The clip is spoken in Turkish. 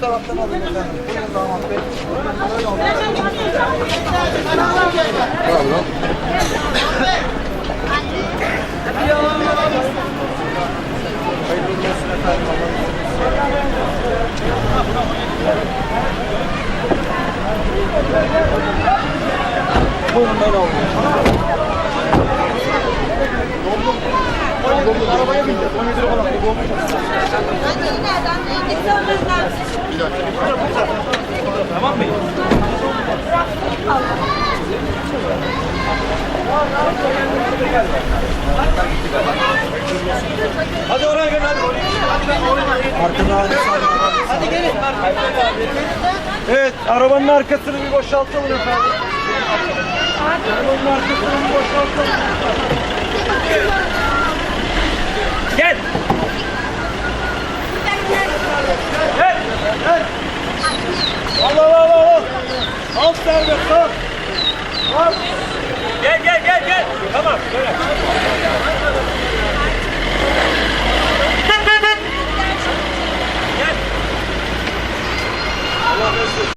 taraftan alın efendim. Buyurun damat bey. Tamam. Hayırlı olsun efendim. Buyurun ben alayım. Arabaya bineceğiz. 17 lira falan. Tamam mı? Hadi oraya gel hadi. Arkada Hadi gelin. Evet arabanın arkasını bir boşaltalım efendim. Arabanın arkasını bir boşaltalım. Al al al al. Al serbest al. Al. Gel gel.